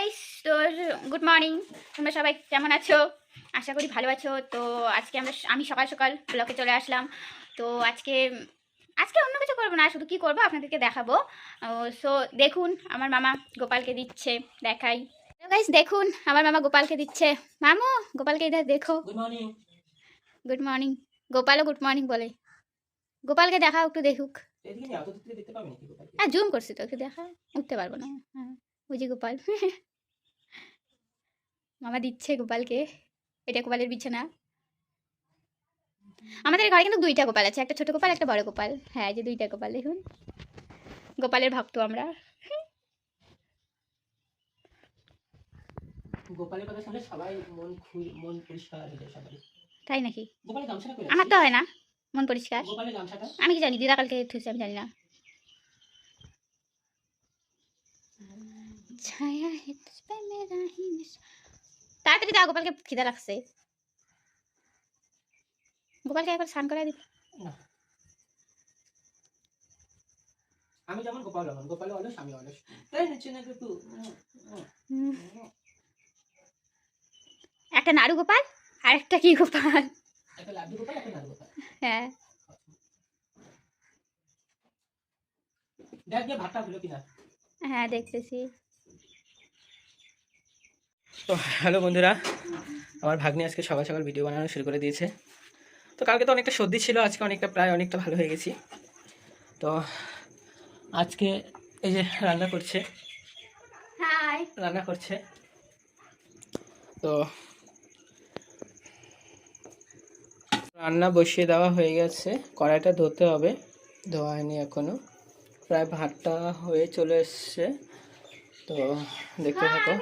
Guys তো good morning তোমরা সবাই কেমন আছো? আশা করি ভালো আছো। তো আজকে আমরা আমি সকাল সকাল ব্লকে চলে আসলাম। তো আজকে আজকে অন্য কিছু করব না শুধু কি করব আপনাদেরকে দেখাবো। সো দেখুন আমার মামা গোপালকে দিচ্ছে দেখাই। গাইস দেখুন আমার মামা গোপালকে দিচ্ছে। মামু গোপালকে এটা দেখো। গুড মর্নিং গোপালও গুড মর্নিং বলে। গোপালকে দেখাও একটু দেখুক? হ্যাঁ জুম করছি তো একটু দেখা। উঠতে পারব না। হ্যাঁ বুঝি গোপাল। মামা দিচ্ছে গোপালকে। এটা গোপালের বিছানা। আমাদের ঘরে কিন্তু দুইটা গোপাল আছে একটা ছোট গোপাল একটা বড় গোপাল। হ্যাঁ যে দুইটা গোপাল দেখুন। গোপালের ভক্ত আমরা। গোপালের কথা শুনলে সবাই মন মন পরিষ্কার হয়ে যায় সবাই তাই নাকি? আমার তো হয় না মন পরিষ্কার। আমি কি জানি দিদা কালকে ঠুসে আমি জানি না। ছায়া তাড়াতাড়ি দাও গোপালকে খিদা লাগছে। গোপালকে একবার স্নান করে দিই না। আমি যেমন গোপাল যেমন গোপাল অলস আমি অলস। তাই নিচে না একটু একটা নাড়ু গোপাল আর একটা কি গোপাল? একটা লাড্ডু গোপাল একটা নাড়ু গোপাল। হ্যাঁ। দেখ গিয়ে ভাতটা হলো কিনা। হ্যাঁ দেখতেছি। তো হ্যালো বন্ধুরা আমার ভাগ্নি আজকে সকাল সকাল ভিডিও বানানো শুরু করে দিয়েছে। তো কালকে তো অনেকটা সর্দি ছিল আজকে অনেকটা প্রায় অনেকটা ভালো হয়ে গেছি। তো আজকে এই যে রান্না করছে। রান্না করছে। তো রান্না বসিয়ে দেওয়া হয়ে গেছে। কড়াইটা ধুতে হবে ধোয়া হয়নি এখনও। প্রায় ভাতটা হয়ে চলে এসছে। তো দেখতে থাকো।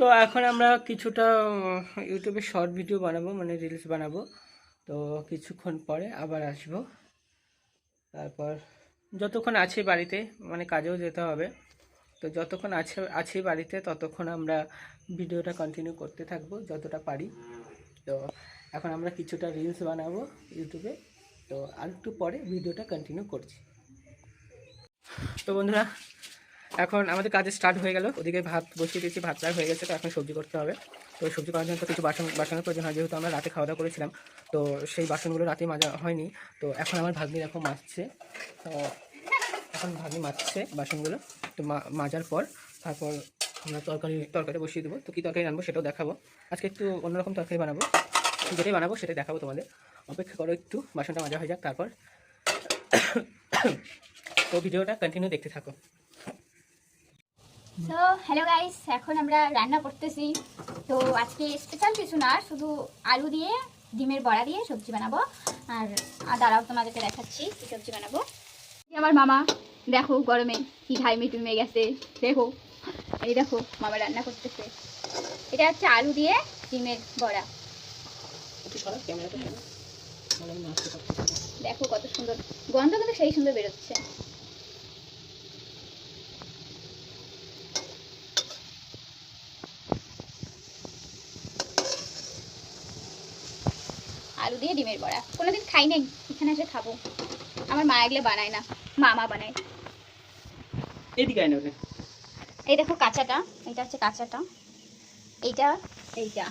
তো এখন আমরা কিছুটা ইউটিউবে শর্ট ভিডিও বানাবো মানে রিলস বানাবো। তো কিছুক্ষণ পরে আবার আসব। তারপর যতক্ষণ আছি বাড়িতে মানে কাজেও যেতে হবে, তো যতক্ষণ আছে, আছি বাড়িতে, ততক্ষণ আমরা ভিডিওটা কন্টিনিউ করতে থাকব, যতটা পারি। তো এখন আমরা কিছুটা রিলস বানাবো ইউটিউবে তো আর একটু পরে ভিডিওটা কন্টিনিউ করছি। তো বন্ধুরা এখন আমাদের কাজে স্টার্ট হয়ে গেল। ওদিকে ভাত বসিয়ে দিয়েছি, ভাত হয়ে গেছে, তো এখন সবজি করতে হবে। তো সবজি করার জন্য কিছু বাসন, বাসনের প্রয়োজন হয়, যেহেতু আমরা রাতে খাওয়া দাওয়া করেছিলাম, তো সেই বাসনগুলো রাতে মাজা হয়নি। তো এখন আমার ভাগ্নি দেখো মাজছে। তো এখন ভাগ্নি মাজছে বাসনগুলো। তো মাজার পর তারপর আমরা তরকারি তরকারি বসিয়ে দেবো। তো কী তরকারি রানবো সেটাও দেখাবো। আজকে একটু অন্যরকম তরকারি বানাবো। যেটাই বানাবো সেটাই দেখাবো তোমাদের। অপেক্ষা করো একটু, বাসনটা মাজা হয়ে যাক, তারপর তো ভিডিওটা কন্টিনিউ দেখতে থাকো। তো হ্যালো গাইস এখন আমরা রান্না করতেছি। তো আজকে স্পেশাল কিছু না শুধু আলু দিয়ে ডিমের বড়া দিয়ে সবজি বানাবো। আর আর দাঁড়াও তোমাদেরকে দেখাচ্ছি কি সবজি বানাবো। আমার মামা দেখো গরমে কি ঘাইমে টুমে গেছে। দেখো এই দেখো মামা রান্না করতেছে। এটা হচ্ছে আলু দিয়ে ডিমের বড়া। দেখো কত সুন্দর গন্ধ কিন্তু সেই সুন্দর বেরোচ্ছে। আলু দিয়ে ডিমের বড়া। কোনোদিন খাই নাই এখানে এসে খাব। আমার মা এগুলো বানায় না মামা বানায়। এদিকে আয় না ওকে। এই দেখো কাঁচাটা এটা হচ্ছে কাঁচাটা। এইটা এইটা।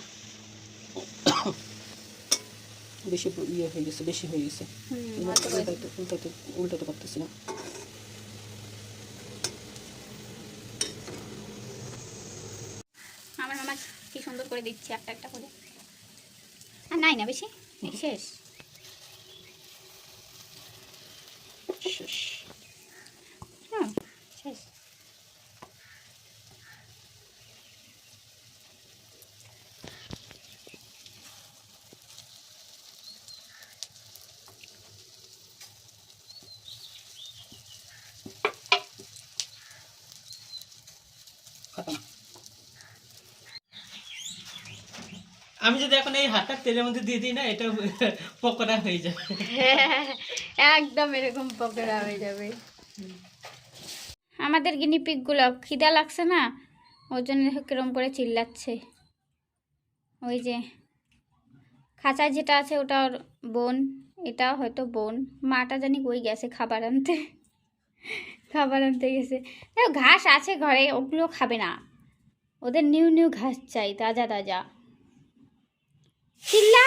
বেশি ইয়ে হয়ে গেছে বেশি হয়ে গেছে। উল্টাতে পারতেছি না। আমার মামা কি সুন্দর করে দিচ্ছে একটা একটা করে। আর নাই না বেশি? শেষ হুম শেষ খতম আমি যদি এখন এই হাতটা তেলের মধ্যে দিয়ে দিই না, এটা পকোড়া হয়ে যাবে। একদম এরকম পকোড়া হয়ে যাবে। আমাদের গিনিপিকগুলো খিদা লাগছে না? ওর জন্য কিরম করে চিল্লাচ্ছে। ওই যে খাঁচায় যেটা আছে ওটা ওর বোন, এটা হয়তো বোন। মাটা জানি কই গেছে খাবার আনতে। খাবার আনতে গেছে। ঘাস আছে ঘরে, ওগুলো খাবে না। ওদের নিউ নিউ ঘাস চাই, তাজা তাজা। চিল্লা।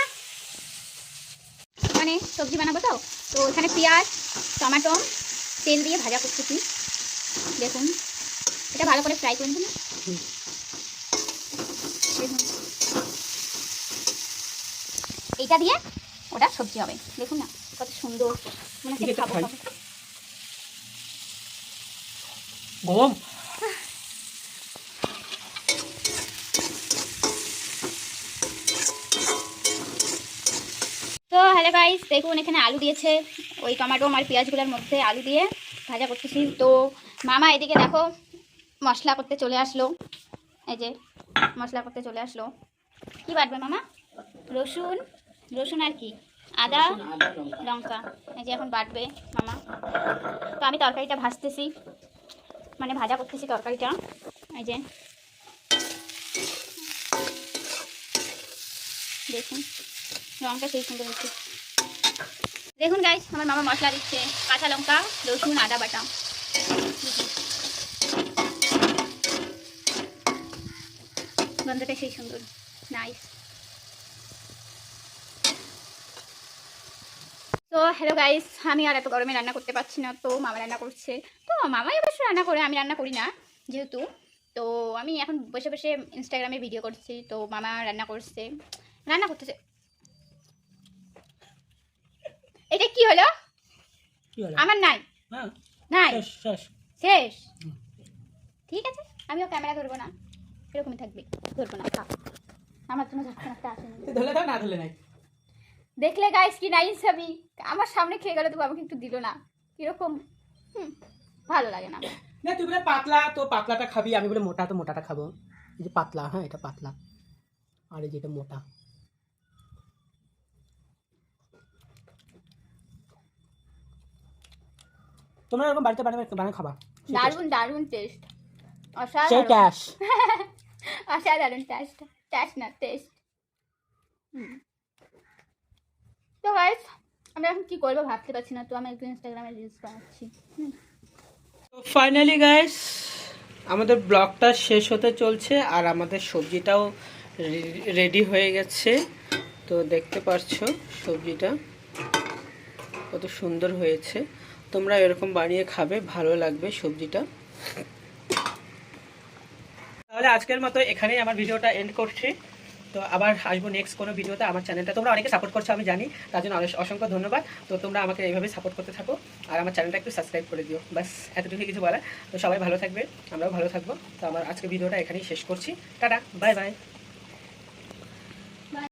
মানে সবজি বানাবো তো? তো এখানে পেঁয়াজ টমেটো তেল দিয়ে ভাজা করতেছি দেখুন এটা ভালো করে ফ্রাই করে নিন। দেখুন। এইটা দিয়ে ওটা সবজি হবে। দেখুন না কত সুন্দর। মনে খাব খাব। গরম? তো হ্যালো গাইস দেখুন এখানে আলু দিয়েছে। ওই টমেটো আর পেঁয়াজগুলোর মধ্যে আলু দিয়ে ভাজা করতেছি। তো মামা এদিকে দেখো মশলা করতে চলে আসলো। এই যে মশলা করতে চলে আসলো। কি বাটবে মামা? রসুন রসুন আর কি? আদা লঙ্কা। এই যে এখন বাটবে মামা। তো আমি তরকারিটা ভাজতেছি। মানে ভাজা করতেছি তরকারিটা। এই যে। দেখুন। রঙটা সেই সুন্দর হচ্ছে দেখুন গাইস আমার মামা মশলা দিচ্ছে। কাঁচা লঙ্কা, রসুন, আদা বাটা। গন্ধটা সেই সুন্দর। নাইস তো হ্যালো গাইস আমি আর এত গরমে রান্না করতে পারছি না, তো মামা রান্না করছে। তো মামাই অবশ্য রান্না করে, আমি রান্না করি না, যেহেতু। তো আমি এখন বসে বসে ইনস্টাগ্রামে ভিডিও করছি, তো মামা রান্না করছে। রান্না করতেছে। এটা কি হলো? কি হলো? আমার নাই। হ্যাঁ নাই। শেষ ঠিক আছে আমিও ক্যামেরা ধরবো না। এরকমই থাকবে ধরবো না। আমার জন্য আসেনি। ধরলে দাও না ধরলে নাই। দেখলে গাইস কি নাইস আমি? আমার সামনে খেয়ে গেল তো আমাকে একটু দিল না। কীরকম? হুম ভালো লাগে না। না তুই বলে পাতলা তো পাতলাটা খাবি আমি বলে মোটা তো মোটাটা খাব। এই যে পাতলা হ্যাঁ এটা পাতলা। আর এই যেটা মোটা। তোমরা এরকম বাড়িতে বানাবে বানিয়ে খাবা। দারুণ দারুণ টেস্ট সেই অসাধারণ ক্যাশ অসাধারণ টেস্ট টেস্ট না টেস্ট তো গাইস আমি এখন কি করব ভাবতে পারছি না তো আমি একটু ইনস্টাগ্রামে রিলস বানাচ্ছি। ফাইনালি গাইস আমাদের ব্লগটা শেষ হতে চলছে আর আমাদের সবজিটাও রেডি হয়ে গেছে। তো দেখতে পারছ সবজিটা কত সুন্দর হয়েছে। তোমরা এরকম বানিয়ে খাবে, ভালো লাগবে সবজিটা। তাহলে আজকের মতো এখানেই আমার ভিডিওটা এন্ড করছি। তো আবার আসব নেক্সট কোনো ভিডিওতে আমার চ্যানেলটা তোমরা অনেকে সাপোর্ট করছ, আমি জানি। তার জন্য অসংখ্য ধন্যবাদ। তো তোমরা আমাকে এইভাবে সাপোর্ট করতে থাকো। আর আমার চ্যানেলটা একটু সাবস্ক্রাইব করে দিও। ব্যাস এতটুকু কিছু বলা তো সবাই ভালো থাকবে, আমরাও ভালো থাকব। তো আমার আজকে ভিডিওটা এখানেই শেষ করছি। Tata bye bye